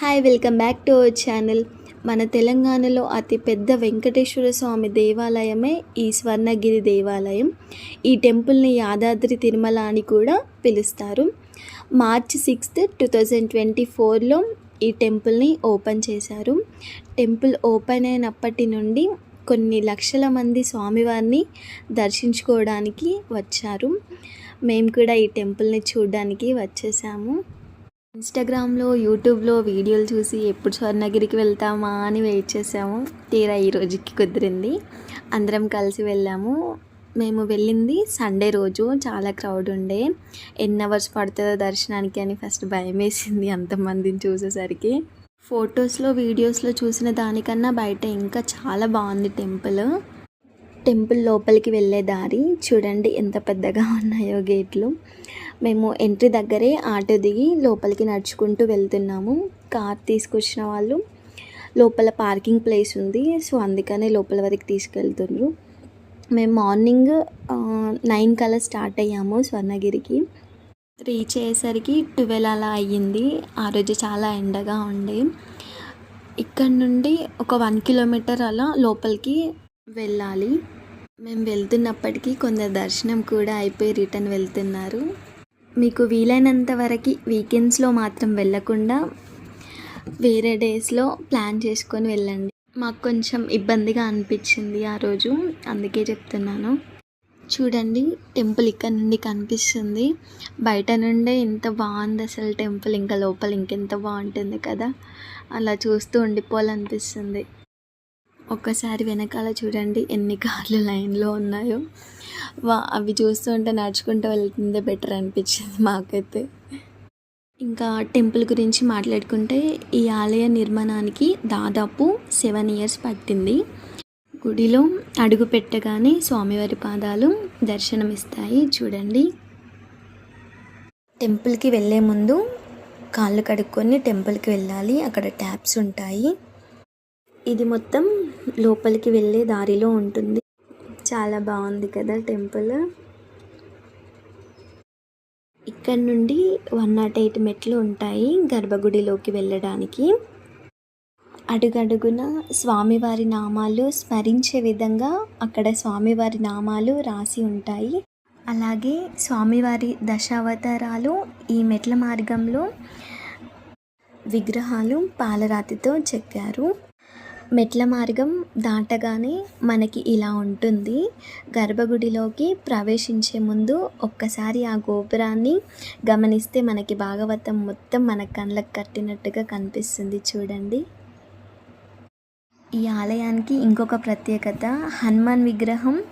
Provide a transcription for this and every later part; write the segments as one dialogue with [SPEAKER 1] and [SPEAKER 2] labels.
[SPEAKER 1] Hi welcome back to our channel. మన తెలంగాణలో అతి పెద్ద వెంకటేశ్వర స్వామి దేవాలయమే ఈ స్వర్ణగిరి దేవాలయం. ఈ టెంపుల్ని యాదాద్రి తిరుమల అని కూడా పిలుస్తారు. March sixth two thousand twenty ఫోర్లో ఈ టెంపుల్ని ఓపెన్ చేశారు. టెంపుల్ ఓపెన్ అయినప్పటి నుండి కొన్ని లక్షల మంది స్వామివారిని దర్శించుకోవడానికి వచ్చారు. మేము కూడా ఈ టెంపుల్ని చూడడానికి వచ్చేసాము. ఇన్స్టాగ్రామ్లో యూట్యూబ్లో వీడియోలు చూసి ఎప్పుడు స్వర్ణగిరికి వెళ్తామా అని వెయిట్ చేసాము. తీరా ఈ రోజుకి కుదిరింది. అందరం కలిసి వెళ్ళాము. మేము వెళ్ళింది సండే రోజు. చాలా క్రౌడ్ ఉండే. ఎన్ని అవర్స్ పడుతుందో దర్శనానికి అని ఫస్ట్ భయం వేసింది అంతమందిని చూసేసరికి. ఫొటోస్లో వీడియోస్లో చూసిన దానికన్నా బయట ఇంకా చాలా బాగుంది టెంపుల్. టెంపుల్ లోపలికి వెళ్ళే దారి చూడండి ఎంత పెద్దగా ఉన్నాయో గేట్లు. మేము ఎంట్రీ దగ్గరే ఆటో దిగి లోపలికి నడుచుకుంటూ వెళ్తున్నాము. కార్ తీసుకొచ్చిన వాళ్ళు. లోపల పార్కింగ్ ప్లేస్ ఉంది సో అందుకనే లోపల వరకు తీసుకెళ్తున్నారు. మేము మార్నింగ్ నైన్ కల్లా స్టార్ట్ అయ్యాము స్వర్ణగిరికి. రీచ్ అయ్యేసరికి ట్వెల్వ్ అలా అయ్యింది. ఆ రోజు చాలా ఎండగా ఉండే. ఇక్కడ నుండి ఒక వన్ కిలోమీటర్ అలా లోపలికి వెళ్ళాలి. మేము వెళ్తున్నప్పటికీ కొందరు దర్శనం కూడా అయిపోయి రిటర్న్ వెళ్తున్నారు. మీకు వీలైనంత వరకు వీకెండ్స్లో మాత్రం వెళ్ళకుండా వేరే డేస్లో ప్లాన్ చేసుకొని వెళ్ళండి. మాకు కొంచెం ఇబ్బందిగా అనిపించింది ఆ రోజు అందుకే చెప్తున్నాను. చూడండి టెంపుల్ ఇక్కడ నుండి కనిపిస్తుంది. బయట నుండే ఎంత బాగుంది అసలు టెంపుల్ ఇంకా లోపల ఇంకెంత బాగుంటుంది కదా. అలా చూస్తూ ఉండిపోవాలనిపిస్తుంది. ఒక్కసారి వెనకాల చూడండి ఎన్ని కార్లు లైన్లో ఉన్నాయో. వా అవి చూస్తుంటే నడుచుకుంటూ వెళ్తుందే బెటర్ అనిపించింది మాకైతే. ఇంకా టెంపుల్ గురించి మాట్లాడుకుంటే ఈ ఆలయ నిర్మాణానికి దాదాపు సెవెన్ ఇయర్స్ పట్టింది. గుడిలో అడుగు పెట్టగానే స్వామివారి పాదాలు దర్శనమిస్తాయి చూడండి. టెంపుల్కి వెళ్ళే ముందు కాళ్ళు కడుక్కొని టెంపుల్కి వెళ్ళాలి. అక్కడ ట్యాప్స్ ఉంటాయి. ఇది మొత్తం లోపలికి వెళ్ళే దారిలో ఉంటుంది. చాలా బాగుంది కదా టెంపుల్. ఇక్కడ నుండి వన్ నాట్ ఎయిట్ మెట్లు ఉంటాయి గర్భగుడిలోకి వెళ్ళడానికి. అడుగడుగున స్వామివారి నామాలు స్మరించే విధంగా అక్కడ స్వామివారి నామాలు రాసి ఉంటాయి. అలాగే స్వామివారి దశావతారాలు ఈ మెట్ల మార్గంలో విగ్రహాలు పాలరాతితో చెక్కారు. మెట్ల మార్గం దాటగానే మనకి ఇలా ఉంటుంది. గర్భగుడిలోకి ప్రవేశించే ముందు ఒక్కసారి ఆ గోపురాన్ని గమనిస్తే మనకి భాగవతం మొత్తం మన కళ్ళకు కట్టినట్టుగా కనిపిస్తుంది చూడండి. ఈ ఆలయానికి ఇంకొక ప్రత్యేకత హనుమాన్ విగ్రహం.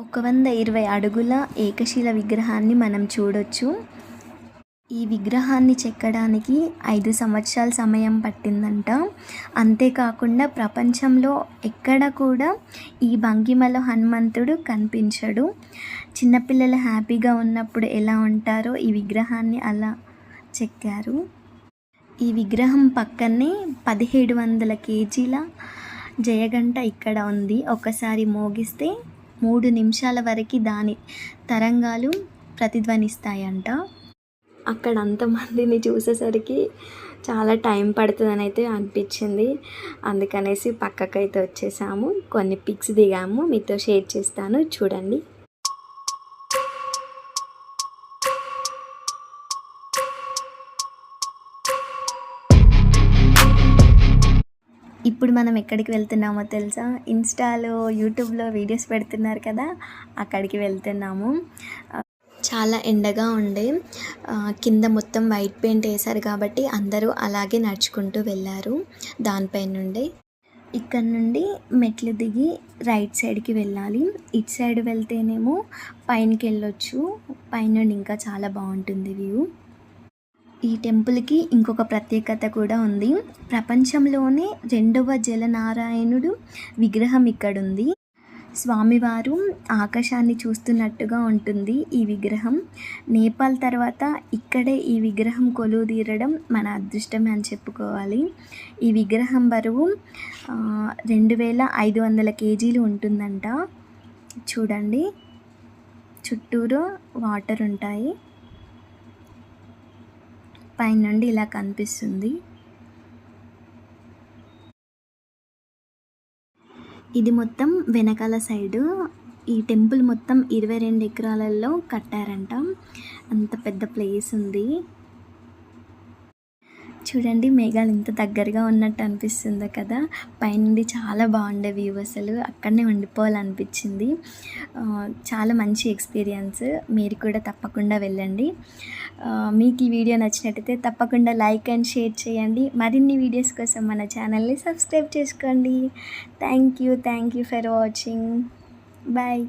[SPEAKER 1] ఒక వంద ఇరవై అడుగుల ఏకశిల విగ్రహాన్ని మనం చూడొచ్చు. ఈ విగ్రహాన్ని చెక్కడానికి ఐదు సంవత్సరాల సమయం పట్టిందంట. అంతేకాకుండా ప్రపంచంలో ఎక్కడ కూడా ఈ భంగిమలో హనుమంతుడు కనిపించడు. చిన్నపిల్లలు హ్యాపీగా ఉన్నప్పుడు ఎలా ఉంటారో ఈ విగ్రహాన్ని అలా చెక్కారు. ఈ విగ్రహం పక్కనే పదిహేడు వందల కేజీల జయగంట ఇక్కడ ఉంది. ఒకసారి మోగిస్తే మూడు నిమిషాల వరకు దాని తరంగాలు ప్రతిధ్వనిస్తాయంట. అక్కడ అంతమందిని చూసేసరికి చాలా టైం పడుతుందని అయితే అనిపించింది. అందుకనేసి పక్కకైతే వచ్చేసాము. కొన్ని పిక్స్ దిగాము. మీతో షేర్ చేస్తాను. చూడండి. ఇప్పుడు మనం ఎక్కడికి వెళ్తున్నామో తెలుసా? ఇన్స్టాలో యూట్యూబ్లో వీడియోస్ పెడుతున్నారు కదా అక్కడికి వెళ్తున్నాము. చాలా ఎండగా ఉండే కింద మొత్తం వైట్ పెయింట్ వేశారు కాబట్టి అందరూ అలాగే నడుచుకుంటూ వెళ్ళారు దానిపై నుండి. ఇక్కడ నుండి మెట్లు దిగి రైట్ సైడ్కి వెళ్ళాలి. ఇటు సైడ్ వెళ్తేనేమో పైనకి వెళ్ళొచ్చు. పైన ఇంకా చాలా బాగుంటుంది వ్యూ. ఈ టెంపుల్కి ఇంకొక ప్రత్యేకత కూడా ఉంది. ప్రపంచంలోనే రెండవ జలనారాయణుడు విగ్రహం ఇక్కడ ఉంది స్వామివారు ఆకాశాన్ని చూస్తున్నట్టుగా ఉంటుంది ఈ విగ్రహం. నేపాల్ తర్వాత ఇక్కడే ఈ విగ్రహం కొలువు తీరడం మన అదృష్టమే అని చెప్పుకోవాలి. ఈ విగ్రహం బరువు రెండు వేల ఐదు వందల కేజీలు ఉంటుందంట. చూడండి. చుట్టూరు వాటర్ ఉంటాయి. పైనుండి ఇలా కనిపిస్తుంది. ఇది మొత్తం వెనకాల సైడు ఈ టెంపుల్ మొత్తం ఇరవై రెండు ఎకరాలలో కట్టారంట. అంత పెద్ద ప్లేస్ ఉంది. చూడండి మేఘాలు ఇంత దగ్గరగా ఉన్నట్టు అనిపిస్తుందో కదా. పైనుండి చాలా బాగుండే వ్యూ అసలు. అక్కడనే ఉండిపోవాలనిపించింది. చాలా మంచి ఎక్స్పీరియన్స్ మీరు కూడా తప్పకుండా వెళ్ళండి. మీకు ఈ వీడియో నచ్చినట్టయితే తప్పకుండా లైక్ అండ్ షేర్ చేయండి. మరిన్ని వీడియోస్ కోసం మన ఛానల్ని సబ్స్క్రైబ్ చేసుకోండి. Thank you thank you for watching bye